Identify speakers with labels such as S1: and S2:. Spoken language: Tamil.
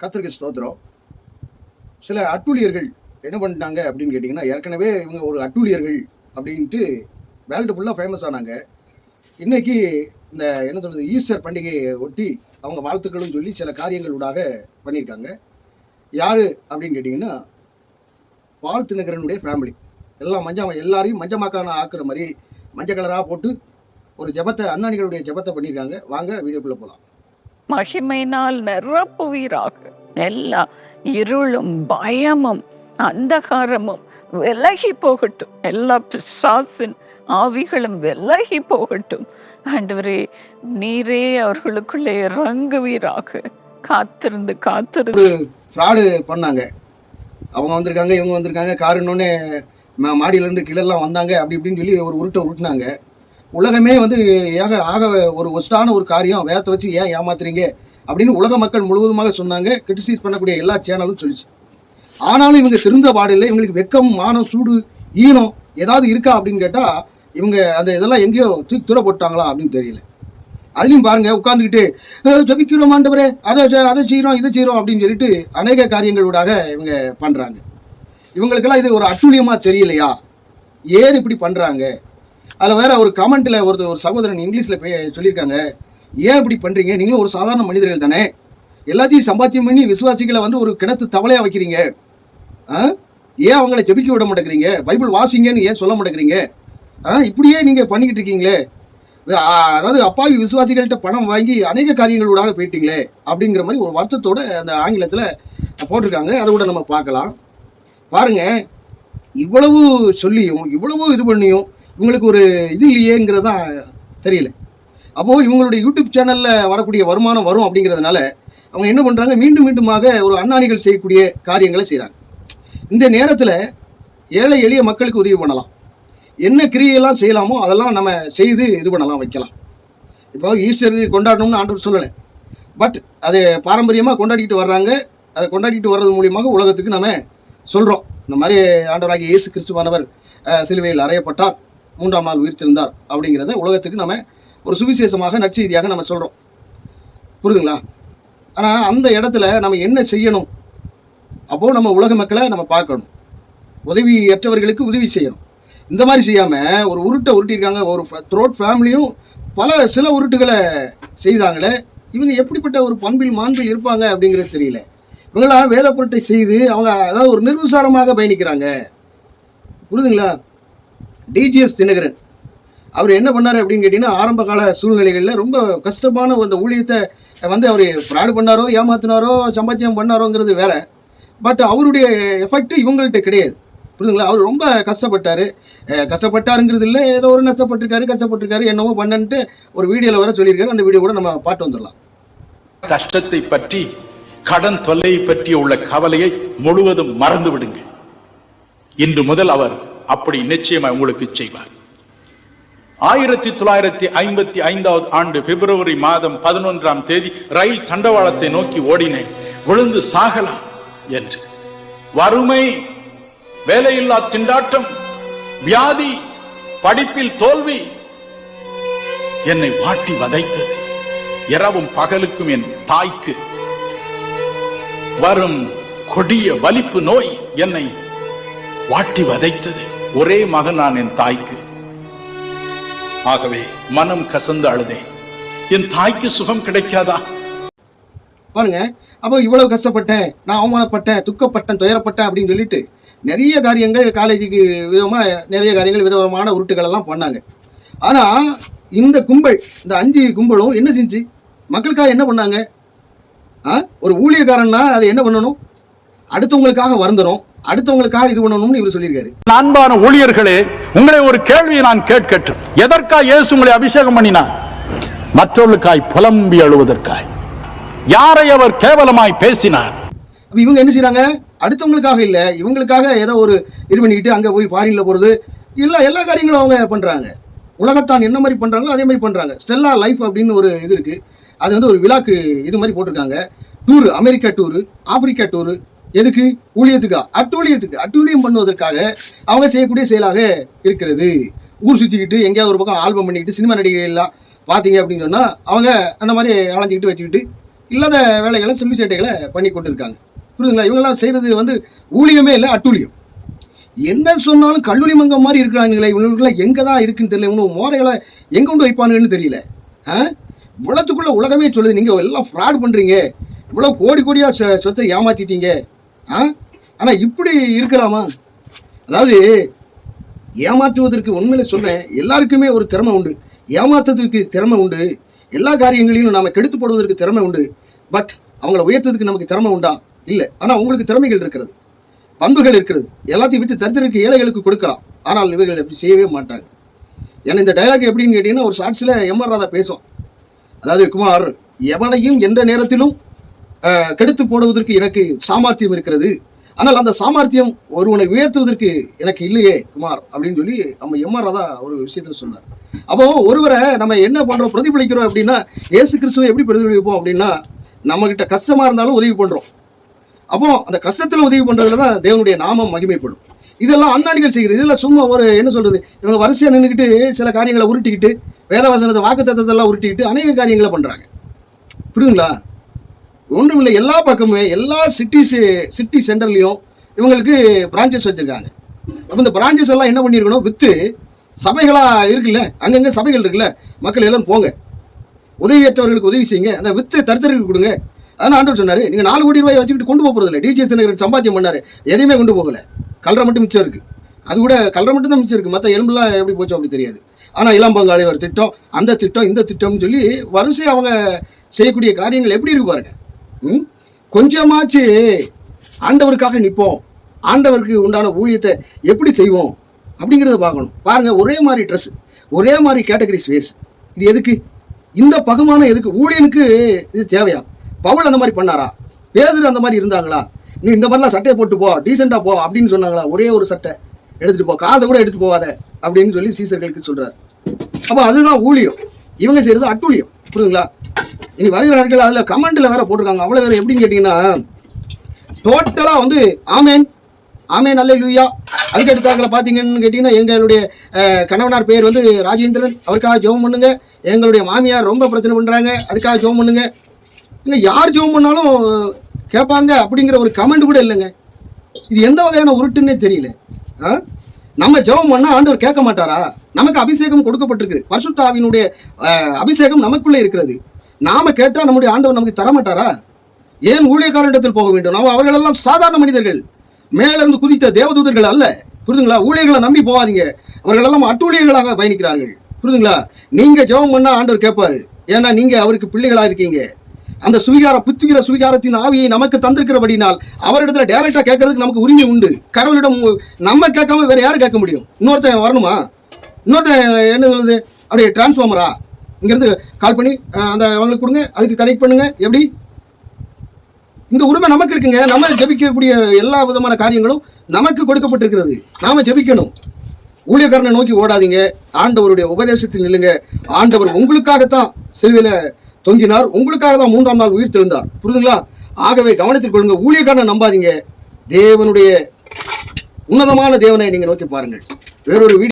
S1: கத்திரிக்கை ஸ்தோத்திரம். சில அட்டூழியர்கள் என்ன பண்ணிட்டாங்க அப்படின்னு கேட்டிங்கன்னா ஏற்கனவே இவங்க ஒரு அட்டூழியர்கள் அப்படின்ட்டு வேர்ல்டு ஃபுல்லாக ஃபேமஸ் ஆனாங்க. இன்னைக்கு இந்த என்ன சொல்கிறது ஈஸ்டர் பண்டிகையை ஒட்டி அவங்க வாழ்த்துக்களும் சொல்லி சில காரியங்களூடாக பண்ணியிருக்காங்க. யார் அப்படின்னு கேட்டிங்கன்னா பால் தினகரனுடைய ஃபேமிலி எல்லாம் மஞ்சள் எல்லாரையும் மஞ்சமாக்கான ஆக்குற மாதிரி மஞ்சள் கலராக போட்டு ஒரு ஜெபத்தை அண்ணாணிகளுடைய ஜெபத்தை பண்ணியிருக்காங்க. வாங்க வீடியோக்குள்ளே போகலாம்
S2: மகிமையினால் நிரப்புவீராக. எல்லா இருளும் பயமும் அந்தகாரமும் விலகி போகட்டும். எல்லா பிசாசின் ஆவிகளும் விலகி போகட்டும். ஆண்டவரே நீரே அவர்களுக்குள்ளே இறங்குவீராக. காத்திருந்து காத்திருந்து.
S1: ஃப்ராடு பண்ணாங்க. அவங்க வந்திருக்காங்க இவங்க வந்திருக்காங்க. காருன்னொன்னே மாடியிலேருந்து கீழெல்லாம் வந்தாங்க அப்படி இப்படின்னு சொல்லி ஒரு உருட்டை உருட்டினாங்க. உலகமே வந்து ஏக ஆக ஒரு ஒஸ்டான ஒரு காரியம். வேத்த வச்சு ஏன் ஏமாத்துறீங்க? அப்படின்னு உலக மக்கள் முழுவதுமாக சொன்னாங்க கிரிட்டிசைஸ் பண்ணக்கூடிய எல்லா சேனலும் சொல்லிச்சு. ஆனாலும் இவங்க சிறந்த பாடல இவங்களுக்கு வெக்கம் மானம் சூடு ஈனம் ஏதாவது இருக்கா அப்படின்னு கேட்டால் இவங்க அந்த இதெல்லாம் எங்கேயோ தூக்கி தூர போட்டாங்களா அப்படின்னு தெரியல. அதுலேயும் பாருங்க உட்காந்துக்கிட்டு ஜபிக்கிறோம் ஆண்டவரே அதை அதை செய்கிறோம் இதை செய்கிறோம் அப்படின்னு சொல்லிட்டு அநேக காரியங்களூடாக இவங்க பண்ணுறாங்க இவங்களுக்கெல்லாம் இது ஒரு அட்டூழியமாக தெரியலையா? ஏன் இப்படி பண்ணுறாங்க அதில் வேற ஒரு கமெண்ட்டில் ஒரு ஒரு சகோதரன் இங்கிலீஷில் போய் சொல்லியிருக்காங்க ஏன் இப்படி பண்ணுறீங்க நீங்களும் ஒரு சாதாரண மனிதர்கள் தானே? எல்லாத்தையும் சம்பாத்தியம் பண்ணி விசுவாசிகளை வந்து ஒரு கிணத்து தவளையாக வைக்கிறீங்க. ஆ? ஏன் அவங்கள ஜெபிக்க விட மாட்டேங்கிறீங்க? பைபிள் வாசிங்கன்னு ஏன் சொல்ல மாட்டேங்கிறீங்க? ஆ? இப்படியே நீங்கள் பண்ணிக்கிட்டு இருக்கீங்களே. அதாவது அப்பாவி விசுவாசிகள்கிட்ட பணம் வாங்கி அநேக காரியங்களூடாக போயிட்டீங்களே அப்படிங்கிற மாதிரி ஒரு வருத்தத்தோட அந்த ஆங்கிலத்தில் போட்டிருக்காங்க அதை கூட நம்ம பார்க்கலாம். பாருங்க. இவ்வளவு சொல்லியும் இவ்வளவு இது பண்ணியும் இவங்களுக்கு ஒரு இது இல்லையேங்கிறதான் தெரியல. அப்போது இவங்களுடைய யூடியூப் சேனலில் வரக்கூடிய வருமானம் வரும் அப்படிங்கிறதுனால அவங்க என்ன பண்ணுறாங்க மீண்டும் மீண்டுமாக ஒரு அண்ணாணிகள் செய்யக்கூடிய காரியங்களை செய்கிறாங்க இந்த நேரத்தில் ஏழை எளிய மக்களுக்கு உதவி பண்ணலாம். என்ன கிரியெல்லாம் செய்யலாமோ அதெல்லாம் நம்ம செய்து இது பண்ணலாம் வைக்கலாம். இப்போ ஈஸ்டர் கொண்டாடணும்னு ஆண்டவர் சொல்லலை. பட் அது பாரம்பரியமாக கொண்டாடிக்கிட்டு வர்றாங்க. அதை கொண்டாடிட்டு வர்றது மூலியமாக உலகத்துக்கு நம்ம சொல்கிறோம் இந்த மாதிரி ஆண்டவராகிய இயேசு கிறிஸ்துவானவர் சிலுவையில் அறையப்பட்டார் மூன்றாம் நாள் உயிர்த்திருந்தார் அப்படிங்கிறத உலகத்துக்கு நம்ம ஒரு சுவிசேஷமாக நற்செய்தியாக நம்ம சொல்கிறோம் புரியுதுங்களா? ஆனால் அந்த இடத்துல நம்ம என்ன செய்யணும்? அப்போது நம்ம உலக மக்களை நம்ம பார்க்கணும். உதவியற்றவர்களுக்கு உதவி செய்யணும். இந்த மாதிரி செய்யாமல் ஒரு உருட்டை உருட்டியிருக்காங்க. ஒரு த்ரோட் ஃபேமிலியும் பல சில உருட்டுகளை செய்தாங்களே இவங்க எப்படிப்பட்ட ஒரு பண்பில் மாண்பில் இருப்பாங்க அப்படிங்கிறது தெரியல. இவங்களாம் வேத பொருட்டை செய்து அவங்க அதாவது ஒரு நிர்விசாரமாக பயணிக்கிறாங்க. புரியுதுங்களா? டிஜிஎஸ் தினகரன். அவர் என்ன பண்ணார் அப்படின்னு கேட்டிங்கன்னா ஆரம்ப கால சூழ்நிலைகளில் ரொம்ப கஷ்டமான அந்த ஊழியத்தை வந்து அவர் ஃப்ராடு பண்ணாரோ ஏமாத்தினாரோ சம்பாத்தியம் பண்ணாரோங்கிறது வேற. பட் அவருடைய எஃபெக்ட் இவங்கள்ட்ட கிடையாது. புரியுதுங்களா? அவர் ரொம்ப கஷ்டப்பட்டார். கஷ்டப்பட்டாருங்கிறது இல்லை ஏதோ ஒரு நஷ்டப்பட்டிருக்காரு கஷ்டப்பட்டிருக்காரு என்னவோ பண்ணன்ட்டு ஒரு வீடியோவில் வர சொல்லியிருக்காரு. அந்த வீடியோ கூட நம்ம பாட்டு வந்துடலாம்.
S3: கஷ்டத்தை பற்றி கடன் தொல்லையை பற்றி உள்ள கவலையை முழுவதும் மறந்து விடுங்க இன்று முதல் அவர் அப்படி நிச்சயமாக உங்களுக்கு செய்வார். ஆயிரத்தி தொள்ளாயிரத்தி ஐம்பத்தி ஐந்தாவது ஆண்டு பிப்ரவரி மாதம் பதினொன்றாம் தேதி ரயில் தண்டவாளத்தை நோக்கி ஓடினேன். விழுந்து சாகலாம் என்று. வறுமை வேலையில்லா திண்டாட்டம் வியாதி படிப்பில் தோல்வி என்னை வாட்டி வதைத்தது. இரவும் பகலுக்கும் என் தாய்க்கு வரும் கொடிய வலிப்பு நோய் என்னை வாட்டி வதைத்தது. ஒரே மகன் நான் என் தாய்க்கு. ஆகவே மனம் கசந்து அழுதேன். என் தாய்க்கு சுகம் கிடைக்காதா?
S1: பாருங்க அப்போ இவ்வளவு கஷ்டப்பட்டேன் நான் அவமானப்பட்டேன் துக்கப்பட்டேன் துயரப்பட்டேன் அப்படின்னு சொல்லிட்டு நிறைய காரியங்கள் காலேஜுக்கு விதமாக நிறைய காரியங்கள் விதவிதமான உருட்டுகள் எல்லாம் பண்ணாங்க. ஆனால் இந்த கும்பல் இந்த அஞ்சு கும்பலும் என்ன செஞ்சு? மக்களுக்காக என்ன பண்ணாங்க? ஆ? ஒரு ஊழியக்காரன்னா அதை என்ன பண்ணணும்? அடுத்தவங்களுக்காக வருந்தணும் அடுத்தவங்களுக்காக இது பண்ணணும்னு இவர் சொல்லியிருக்காரு.
S4: அன்பான ஊழியர்களே உங்களை ஒரு கேள்வியை நான் கேட்கட்டும். எதற்காய் இயேசு உங்களை அபிஷேகம் பண்ணினார்? மற்றவர்களுக்காய் புலம்பி அழுவதற்காய். யாரை அவர் கேவலமாய் பேசினார்?
S1: இவங்க என்ன செய்றாங்க? அடுத்தவங்களுக்காக இல்லை இவங்களுக்காக ஏதோ ஒரு இது பண்ணிக்கிட்டு அங்கே போய் ஃபாரினில் போகிறது இல்லை எல்லா காரியங்களும் அவங்க பண்ணுறாங்க உலகத்தான் என்ன மாதிரி பண்ணுறாங்களோ அதே மாதிரி பண்ணுறாங்க ஸ்டெல்லா லைஃப் அப்படின்னு ஒரு இது இருக்குது அது வந்து ஒரு விழாக்கு இது மாதிரி போட்டிருக்காங்க. Tour America tour Africa tour எதுக்கு? ஊழியத்துக்கா? அட்டூழியத்துக்கு அட்டூழியம் பண்ணுவதற்காக அவங்க செய்யக்கூடிய செயலாக இருக்கிறது. ஊர் சுற்றிக்கிட்டு எங்கேயாவது ஒரு பக்கம் ஆல்பம் பண்ணிக்கிட்டு சினிமா நடிகைகள்லாம் பார்த்தீங்க அப்படின்னு சொன்னால் அவங்க அந்த மாதிரி அலைஞ்சிக்கிட்டு வச்சுக்கிட்டு இல்லாத வேலைகளை செல்வி சேட்டைகளை பண்ணி கொண்டு இருக்காங்க புரியுதுங்களா? இவங்கெல்லாம் செய்கிறது வந்து ஊழியமே இல்லை அட்டூழியம் என்ன சொன்னாலும் கல்லூரி மங்கம் மாதிரி இருக்கிறாங்களே இவங்களுக்குலாம் எங்கே தான் இருக்குன்னு தெரியல இவங்க மோரைகளை எங்கே கொண்டு வைப்பானுங்கன்னு தெரியல. ஆ? உலத்துக்குள்ளே உலகமே சொல்லுது நீங்கள் எல்லாம் ஃப்ராட் பண்ணுறீங்க இவ்வளோ கோடி கோடியாக சொ சொத்தை ஏமாற்றிட்டீங்க ஆ? ஆனால் இப்படி இருக்கலாமா? அதாவது ஏமாற்றுவதற்கு உண்மையில சொன்னேன் எல்லாருக்குமே ஒரு திறமை உண்டு. ஏமாத்துறதுக்கு திறமை உண்டு. எல்லா காரியங்களையும் நாம கெடுத்து போடுவதற்கு திறமை உண்டு. பட் அவங்கள உயர்த்ததுக்கு நமக்கு திறமை உண்டா? இல்லை. ஆனால் உங்களுக்கு திறமைகள் இருக்கிறது. பண்புகள் இருக்கிறது. எல்லாத்தையும் விட்டு தரித்திற்கு ஏழைகளுக்கு கொடுக்கலாம். ஆனால் இவைகள் அப்படி செய்யவே மாட்டாங்க. ஏன்னா இந்த டயலாக் எப்படின்னு கேட்டீங்கன்னா ஒரு ஷார்ட்ஸில் எம்ஆர் ராதா பேசும் அதாவது குமார் எவனையும் எந்த நேரத்திலும் கெடுத்து போடுவதற்கு எனக்கு சாமர்த்தியம் இருக்கிறது. ஆனால் அந்த சாமர்த்தியம் ஒருவனை உயர்த்துவதற்கு எனக்கு இல்லையே குமார் அப்படின்னு சொல்லி நம்ம எம்ஆர் ராதா ஒரு விஷயத்தில் சொன்னார். அப்போ ஒருவரை நம்ம என்ன பண்றோம் பிரதிபலிக்கிறோம் அப்படின்னா ஏசு கிறிஸ்துவை எப்படி பிரதிபலிப்போம் அப்படின்னா நம்மக்கிட்ட கஷ்டமா இருந்தாலும் உதவி பண்றோம். அப்போ அந்த கஷ்டத்துல உதவி பண்றதுல தான் தேவனுடைய நாமம் மகிமைப்படும். இதெல்லாம் அண்ணாடிகள் செய்கிறது இதெல்லாம் சும்மா ஒரு என்ன சொல்றது இவங்க வரிசையா நின்றுக்கிட்டு சில காரியங்களை உருட்டிக்கிட்டு வேதவாசனத்தை வாக்கு தத்துவத்தெல்லாம் உருட்டிக்கிட்டு அநேக காரியங்களை பண்றாங்க. புரியுங்களா ஒன்றுமில்லை எல்லா பக்கமுமே எல்லா சிட்டிஸு சிட்டி சென்டர்லையும் இவங்களுக்கு பிரான்ச்சஸ் வச்சுருக்காங்க. அப்போ இந்த பிரான்ச்சஸ் எல்லாம் என்ன பண்ணியிருக்கணும்? வித்து சபைகளாக இருக்குல்ல அங்கங்கே சபைகள் இருக்குல்ல மக்கள் எல்லாம் போங்க. உதவியற்றவர்களுக்கு உதவி செய்யுங்க. அந்த வித்து தருத்தருக்கு கொடுங்க. அதான் ஆண்டவர் சொன்னார் நீங்கள் நாலு கோடி ரூபாய் வச்சுக்கிட்டு கொண்டு போக போறது இல்லை டிஜே சேனகரன் சம்பாத்தியம் பண்ணார். எதையுமே கொண்டு போகலை. கல்ற மட்டும் மிச்சம் இருக்குது அது கூட கல்ற மட்டும் தான் மிச்சம் இருக்குது மற்ற எலும்புலாம் எப்படி போச்சோ அப்படி தெரியாது. ஆனால் இளம் பங்காளி ஒரு திட்டம் அந்த திட்டம் இந்த திட்டம்னு சொல்லி வரிசை அவங்க செய்யக்கூடிய காரியங்கள் எப்படி இருக்கு பாருங்கள் கொஞ்சமாச்சு ஆண்டவருக்காக நிற்போம். ஆண்டவருக்கு உண்டான ஊழியத்தை எப்படி செய்வோம்? அப்படிங்கிறத பார்க்கணும். பாருங்கள் ஒரே மாதிரி ட்ரெஸ் ஒரே மாதிரி கேட்டகரி ஸ்பேஸ் இது எதுக்கு? இந்த பகுமானம் எதுக்கு? ஊழியனுக்கு இது தேவையா? பவுல் அந்த மாதிரி பண்ணாரா? பேதர் அந்த மாதிரி இருந்தாங்களா? நீ இந்த மாதிரிலாம் சட்டையை போட்டு போ டீசெண்டாக போ அப்படின்னு சொன்னாங்களா? ஒரே ஒரு சட்டை எடுத்துகிட்டு போ காசை கூட எடுத்துகிட்டு போகாத அப்படின்னு சொல்லி சீசர்களுக்கு சொல்கிறார் அப்போ அதுதான் ஊழியம். இவங்க செய்கிறது அட்டூழியம். புரியுங்களா இனி வருகிற நாட்கள் அதில் கமெண்ட்டில் வேற போட்டிருக்காங்க. அவ்வளோ வேறு எப்படின்னு கேட்டிங்கன்னா டோட்டலாக வந்து ஆமேன். ஆமேன் நல்ல லூயா அதுக்கு எடுத்தாக்கில் பார்த்தீங்கன்னு கேட்டிங்கன்னா எங்களுடைய கணவனார் பேர் வந்து ராஜேந்திரன். அவருக்காக ஜெபம் பண்ணுங்க. எங்களுடைய மாமியார் ரொம்ப பிரச்சனை பண்ணுறாங்க அதுக்காக ஜோம் பண்ணுங்க. இல்லை யார் ஜெபம் பண்ணாலும் கேட்பாங்க அப்படிங்கிற ஒரு கமெண்ட் கூட இல்லைங்க. இது எந்த வகையான உருட்டுன்னே தெரியல. ஆ? நம்ம ஜெபம் பண்ணால் ஆண்டவர் கேட்க மாட்டாரா? நமக்கு அபிஷேகம் கொடுக்கப்பட்டிருக்கு பரிசுத்த அபிஷேகம் நமக்குள்ளே இருக்கிறது. நாம கேட்டா நம்முடைய ஆண்டவர் நமக்கு தர மாட்டாரா ஏன் ஊழியக்காரனிடத்தில் போக வேண்டும்? நம்ம அவர்களெல்லாம் சாதாரண மனிதர்கள். மேலிருந்து குதித்த தேவதூதர்கள் அல்ல. புரிதுங்களா? ஊழியர்களை நம்பி போகாதீங்க. அவர்களெல்லாம் அட்டூழியர்களாக பயணிக்கிறார்கள். புரிதுங்களா? நீங்க ஜெபம் பண்ணா ஆண்டவர் கேட்பாரு. ஏன்னா நீங்க அவருக்கு பிள்ளைகளாக இருக்கீங்க அந்த சுவிகார புத்துகிற சுவிகாரத்தின் ஆவியை நமக்கு தந்திருக்கிறபடினால் அவரிடத்துல டைரக்டா கேட்கறதுக்கு நமக்கு உரிமை உண்டு. கடவுளிடம் நம்ம கேட்காம வேற யாரும் கேட்க முடியும்? இன்னொருத்தன் வரணுமா? இன்னொருத்தன் என்ன சொல்லுது அப்படியே டிரான்ஸ்ஃபார்மரா இங்கேருந்து கால் பண்ணி அந்த அவங்களுக்கு கொடுங்க அதுக்கு கனெக்ட் பண்ணுங்க. எப்படி? இந்த உரிமை நமக்கு இருக்குங்க. நம்ம ஜெபிக்கக்கூடிய எல்லா விதமான காரியங்களும் நமக்கு கொடுக்கப்பட்டிருக்கிறது. நாம ஜெபிக்கணும். ஊழியக்காரனை நோக்கி ஓடாதீங்க. ஆண்டவருடைய உபதேசத்தில் நில்லுங்க. ஆண்டவர் உங்களுக்காகத்தான் செல்வியில தொங்கினார். உங்களுக்காக தான் மூன்றாம் நாள் உயிர் தெழுந்தார். புரியுதுங்களா? ஆகவே கவனத்தில் கொள்ளுங்க. ஊழியக்காரனை நம்பாதீங்க. தேவனுடைய உன்னதமான தேவனை நீங்க நோக்கி பாருங்கள். வேறொரு வீடியோ